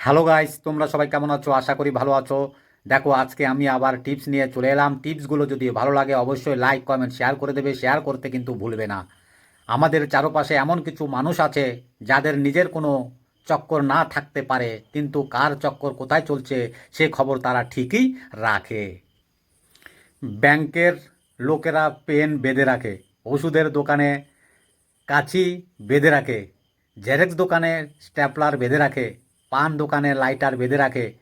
Hello guys তোমরা সবাই কেমন আছো? আশা করি ভালো আছো। দেখো, আজকে আমি আবার টিপস নিয়ে চলে এলাম। টিপসগুলো যদি ভালো লাগে, অবশ্যই লাইক কমেন্ট শেয়ার করে দেবে। শেয়ার করতে কিন্তু ভুলবে না। আমাদের চারপাশে এমন কিছু মানুষ আছে, যাদের নিজের কোনো চক্কর না থাকতে পারে, কিন্তু কার চক্কর কোথায় চলছে, সে খবর তারা ঠিকই রাখে। ব্যাংকের লোকেরা পেন বেঁধে রাখে, ওষুধের দোকানে কাছি বেঁধে রাখে জেরক্স দোকানে স্ট্যাপলার বেঁধে রাখে পান দোকানে লাইটার বেঁধে রাখে,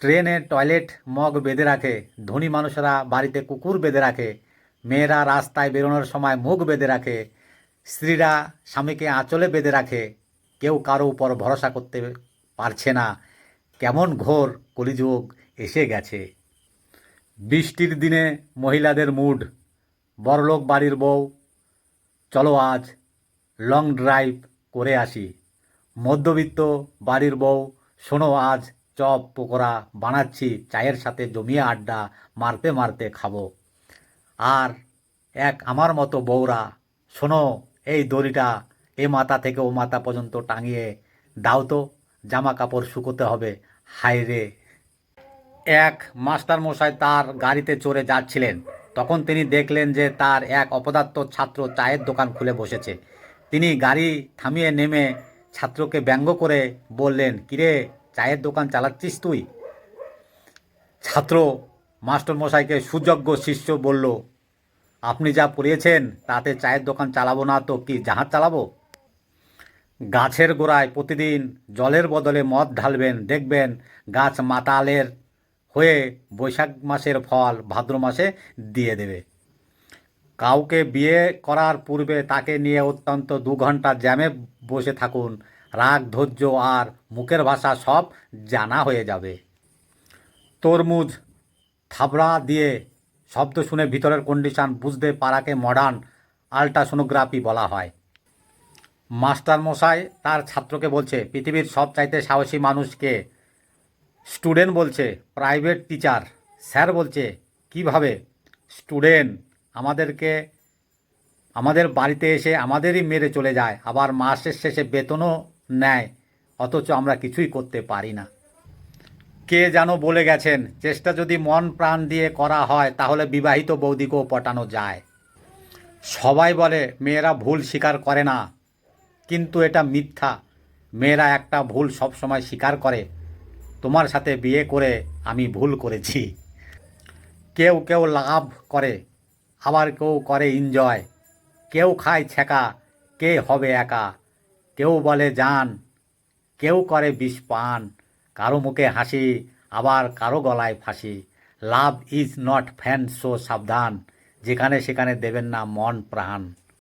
ট্রেনে টয়লেট মগ বেঁধে রাখে, ধনী মানুষেরা বাড়িতে কুকুর বেঁধে রাখে, মেয়েরা রাস্তায় বেরোনোর সময় মুখ বেঁধে রাখে, স্ত্রীরা স্বামীকে আঁচলে বেঁধে রাখে, কেউ কারও উপর ভরসা করতে পারছে না। কেমন ঘোর কলিযুগ এসে গেছে। বৃষ্টির দিনে মহিলাদের মুড, বড়লোক বাড়ির বউ, চলো আজ লং ড্রাইভ করে আসি। মধ্যবিত্ত, বাড়ির বউ, শোনো আজ চপ, পকোড়া বানাচ্ছি, চায়ের সাথে জমিয়ে আড্ডা মারতে মারতে খাব। আর এক আমার মতো বউরা, শোনো এই দড়িটা এ মাথা থেকে ও মাথা পর্যন্ত টাঙিয়ে দাও তো জামা কাপড় শুকোতে হবে, হায় রে। এক মাস্টার মশাই তার গাড়িতে চড়ে যাচ্ছিলেন। তখন তিনি দেখলেন যে তার এক অপদার্থ ছাত্র চায়ের দোকান খুলে বসেছে। তিনি গাড়ি থামিয়ে নেমে ছাত্রকে ব্যঙ্গ করে বললেন, কিরে, চায়ের দোকান চালাচ্ছিস তুই? ছাত্র মাস্টার মশাইকে সুযোগ্য শিষ্য বলল, আপনি যা পড়িয়েছেন, তাতে চায়ের দোকান চালাবো না তো কি জাহাজ চালাবো? গাছের গোড়ায় প্রতিদিন জলের বদলে মদ ঢালবেন, দেখবেন গাছ মাতালের হয়ে বৈশাখ মাসের ফল ভাদ্র মাসে দিয়ে দেবে। কাউকে বিয়ে করার পূর্বে তাকে নিয়ে অত্যন্ত দু ঘণ্টা জ্যামে বসে থাকুন। রাগ, ধৈর্য আর মুখের ভাষা সব জানা হয়ে যাবে। তরমুজ থাবড়া দিয়ে শব্দ শুনে ভিতরের কন্ডিশন বুঝতে পারাকে মডার্ন আল্ট্রাসোনোগ্রাফি বলা হয়। মাস্টার মশাই তার ছাত্রকে বলছে, পৃথিবীর সব চাইতে সাহসী মানুষকে স্টুডেন্ট বলছে প্রাইভেট টিচার স্যার বলছে, কীভাবে স্টুডেন্ট আমাদেরকে, আমাদের বাড়িতে এসে আমাদেরই মেরে চলে যায়, আবার মাসের শেষে বেতনও নেয়, অথচ আমরা কিছুই করতে পারি না। কে যেন বলে গেছেন, চেষ্টা যদি মন প্রাণ দিয়ে করা হয়, তাহলে বিবাহিত বৌদিকেও পটানো যায়। সবাই বলে, মেয়েরা ভুল স্বীকার করে না। কিন্তু এটা মিথ্যা। মেয়েরা একটা ভুল সবসময় স্বীকার করে, তোমার সাথে বিয়ে করে আমি ভুল করেছি। কেউ কেউ লাভ করে আবার কেউ করে এনজয় কেউ খায় ছেঁকা কে হবে একা? কেউ বলে যান কেউ করে বিষ পান। কারও মুখে হাসি, আবার কারও গলায় ফাঁসি। Love is not fan so সাবধান, যেখানে সেখানে দেবেন না মন প্রাণ।